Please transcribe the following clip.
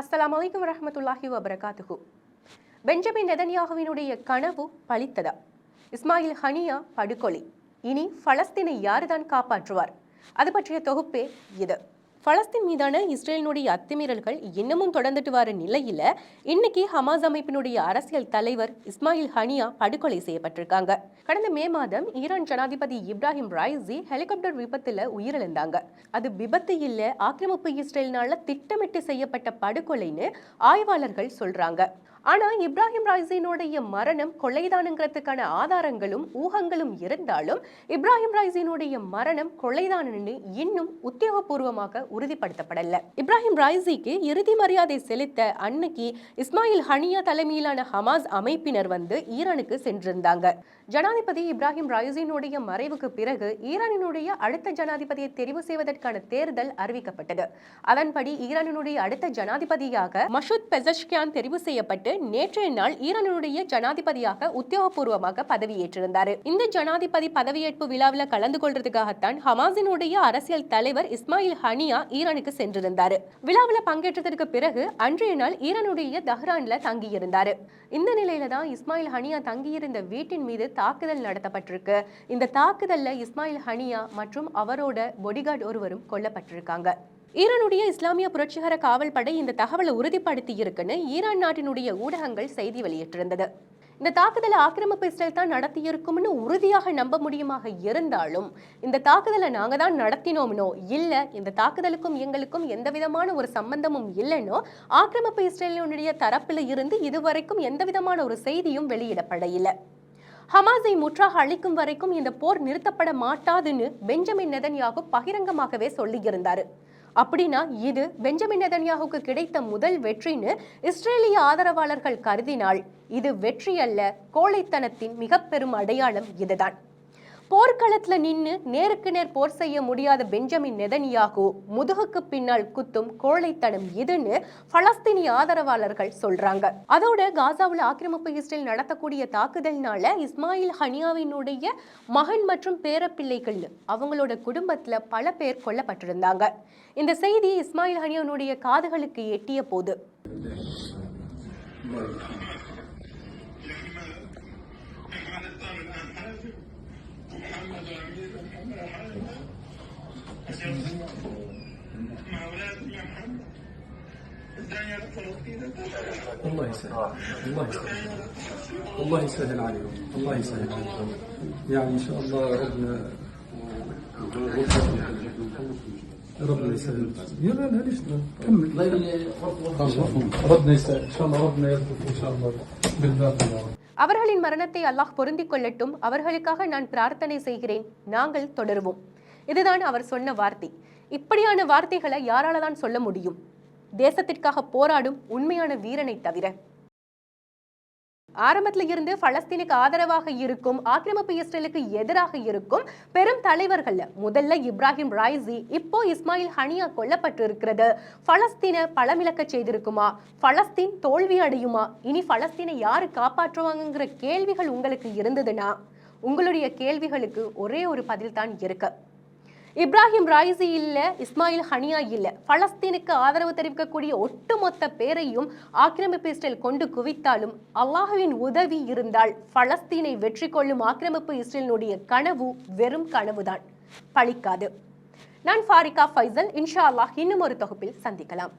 அஸ்லாம் வலைக்கம் வரமத்துல்லாஹி வபரகாத்துஹு. பெஞ்சமின் நெதன்யாகுவினுடைய கனவு பழித்ததா? இஸ்மாயில் ஹனியா படுகொலை. இனி பலஸ்தீனை யாருதான் காப்பாற்றுவார்? அது பற்றிய தொகுப்பே இது. பலஸ்தீன் மீதான இஸ்ரேலினுடைய அத்துமீறல்கள் இன்னமும் தொடர்ந்துட்டு வர நிலையில இன்னைக்கு ஹமாஸ் அமைப்பினுடைய அரசியல் தலைவர் இஸ்மாயில் ஹனியா படுகொலை செய்யப்பட்டிருக்காங்க. கடந்த மே மாதம் ஈரான் ஜனாதிபதி இப்ராஹிம் ராய்ஸி ஹெலிகாப்டர் விபத்துல உயிரிழந்தாங்க. அது விபத்து இல்ல ஆக்கிரமிப்பு இஸ்ரேலினால திட்டமிட்டு செய்யப்பட்ட படுகொலைன்னு ஆய்வாளர்கள் சொல்றாங்க. ஆனால் இப்ராஹிம் ராய்ஸினுடைய மரணம் கொலைதானுங்கிறதுக்கான ஆதாரங்களும் ஊகங்களும் இருந்தாலும் இப்ராஹிம் ராய்ஸினுடைய மரணம் கொலைதானன்னு இன்னும் உத்தியோகபூர்வமாக உறுதிப்படுத்தப்படல. இப்ராஹிம் ராய்சிக்கு இறுதி மரியாதை செலுத்த அன்னைக்கு இஸ்மாயில் ஹனியா தலைமையிலான ஹமாஸ் அமைப்பினர் வந்து ஈரானுக்கு சென்றிருந்தாங்க. ஜனாதிபதி இப்ராஹிம் ராய்ஸினுடைய மறைவுக்கு பிறகு ஈரானினுடைய அடுத்த ஜனாதிபதியை தெரிவு செய்வதற்கான தேர்தல் அறிவிக்கப்பட்டது. அதன்படி ஈரானினுடைய அடுத்த ஜனாதிபதியாக மஷூத் பெசஷ்கியான் தெரிவு செய்யப்பட்டு நேற்றைய நாள் ஈரானுடைய ஜனாதிபதியாக உத்தியோகபூர்வமாக பதவியேற்றிருந்தார். இந்த ஜனாதிபதி பதவியேற்பு விழாவில் கலந்து கொள்றதுக்காகத்தான் ஹமாஸினுடைய அரசியல் தலைவர் இஸ்மாயில் ஹனியா ஈரானுக்கு சென்றிருந்தார். விழாவில் பங்கேற்றதற்கு பிறகு அன்றைய நாள் ஈரானுடைய தஹ்ரான்ல தங்கியிருந்தார். இந்த நிலையில தான் இஸ்மாயில் ஹனியா தங்கியிருந்த வீட்டின் மீது தாக்குதல் நடத்தப்பட்டிருக்கு. இந்த தாக்குதல்ல இஸ்மாயில் ஹனியா மற்றும் அவரோட பொடிகார்டு ஒருவரும் கொல்லப்பட்டிருக்காங்க. ஈரானுடைய இஸ்லாமிய புரட்சிகர காவல் படை இந்த தகவலை உறுதிப்படுத்தி இருக்குன்னு ஈரான் நாட்டினுடைய ஊடகங்கள் செய்தி வெளியிட்டிருந்தது. இந்த தாக்குதலை ஆக்கிரமிப்பு இஸ்ரேல் தான் நடத்தியிருக்கும்னு உறுதியாக நம்ப முடியுமாக இருந்தாலும் இந்த தாக்குதலை நாங்கள் தான் நடத்தினோம்னோ இல்லை இந்த தாக்குதலுக்கும் எங்களுக்கும் எந்த விதமான ஒரு சம்பந்தமும் இல்லைனோ ஆக்கிரமிப்பு இஸ்ரேலினுடைய தரப்பில் இருந்து இதுவரைக்கும் எந்த விதமான ஒரு செய்தியும் வெளியிடப்பட இல்லை ஹமாஸை முற்றாக அழிக்கும் வரைக்கும் இந்த போர் நிறுத்தப்பட மாட்டாதுன்னு பெஞ்சமின் நெதன்யாகு பகிரங்கமாகவே சொல்லியிருந்தாரு. அப்படின்னா இது பெஞ்சமின் நெதன்யாகுக்கு கிடைத்த முதல் வெற்றின்னு இஸ்ரேலிய ஆதரவாளர்கள் கருதினால் இது வெற்றி அல்ல கோழைத்தனத்தின் மிக பெரும் அடையாளம் இதுதான். போர்க்களத்துல நின்று நேருக்கு நேர் போர் செய்ய முடியாத பெஞ்சமின் நெதனியாகு முதுகுக்கு பின்னால் குத்தும் கோழைத்தனம் இதுன்னு பலஸ்தீனிய ஆதரவாளர்கள் சொல்றாங்க. அதோட காசாவில் ஆக்கிரமிப்பு இஸ்ரேல் நடத்தக்கூடிய தாக்குதல்னால இஸ்மாயில் ஹனியாவினுடைய மகன் மற்றும் பேரப்பிள்ளைகள் அவங்களோட குடும்பத்துல பல பேர் கொல்லப்பட்டிருந்தாங்க. இந்த செய்தி இஸ்மாயில் ஹனியாவினுடைய காதுகளுக்கு எட்டிய போது. الله يسهل الله يسهل الله يسهل عليهم الله يسهل عليهم يعني إن شاء الله ربنا ربنا يسهل يا لا كمل. ربنا يسهل إن شاء الله ربنا يرزقك إن شاء الله. அவர்களின் மரணத்தை அல்லாஹ் பொருந்திக் கொள்ளட்டும். அவர்களுக்காக நான் பிரார்த்தனை செய்கிறேன். நாங்கள் தொடருவோம். இதுதான் அவர் சொன்ன வார்த்தை. இப்படியான வார்த்தைகளை யாரால தான் சொல்ல முடியும்? தேசத்திற்காக போராடும் உண்மையான வீரனை தவிர. ஆரம்பத்தில் இருந்து பலஸ்தீனுக்கு ஆதரவாக இருக்கும் ஆக்கிரமிப்பு இஸ்ரேலுக்கு எதிராக இருக்கும் பெரும் தலைவர்கள் முதல்ல இப்ராஹிம் ராய்ஸி இப்போ இஸ்மாயில் ஹனியா கொல்லப்பட்டு இருக்கிறது பலஸ்தீனை பழமிழக்க செய்திருக்குமா? பலஸ்தீன் தோல்வி அடையுமா? இனி பலஸ்தீனை யாரு காப்பாற்றுவாங்கங்கிற கேள்விகள் உங்களுக்கு இருந்ததுன்னா உங்களுடைய கேள்விகளுக்கு ஒரே ஒரு பதில் தான் இருக்கு. இப்ராஹிம் ராய்ஸி இல்லை இஸ்மாயில் ஹனியா இல்லை. பலஸ்தீனுக்கு ஆதரவு தெரிவிக்கக்கூடிய ஒட்டுமொத்த பேரையும் ஆக்கிரமிப்பு இஸ்ரேல் கொண்டு குவித்தாலும் அல்லாஹுவின் உதவி இருந்தால் பலஸ்தீனை வெற்றி கொள்ளும் ஆக்கிரமிப்பு இஸ்ரேலினுடைய கனவு வெறும் கனவுதான். பழிக்காது. நான் ஃபாரிகா ஃபைசல். இன்ஷா அல்லாஹ் இன்னும் ஒரு தொகுப்பில் சந்திக்கலாம்.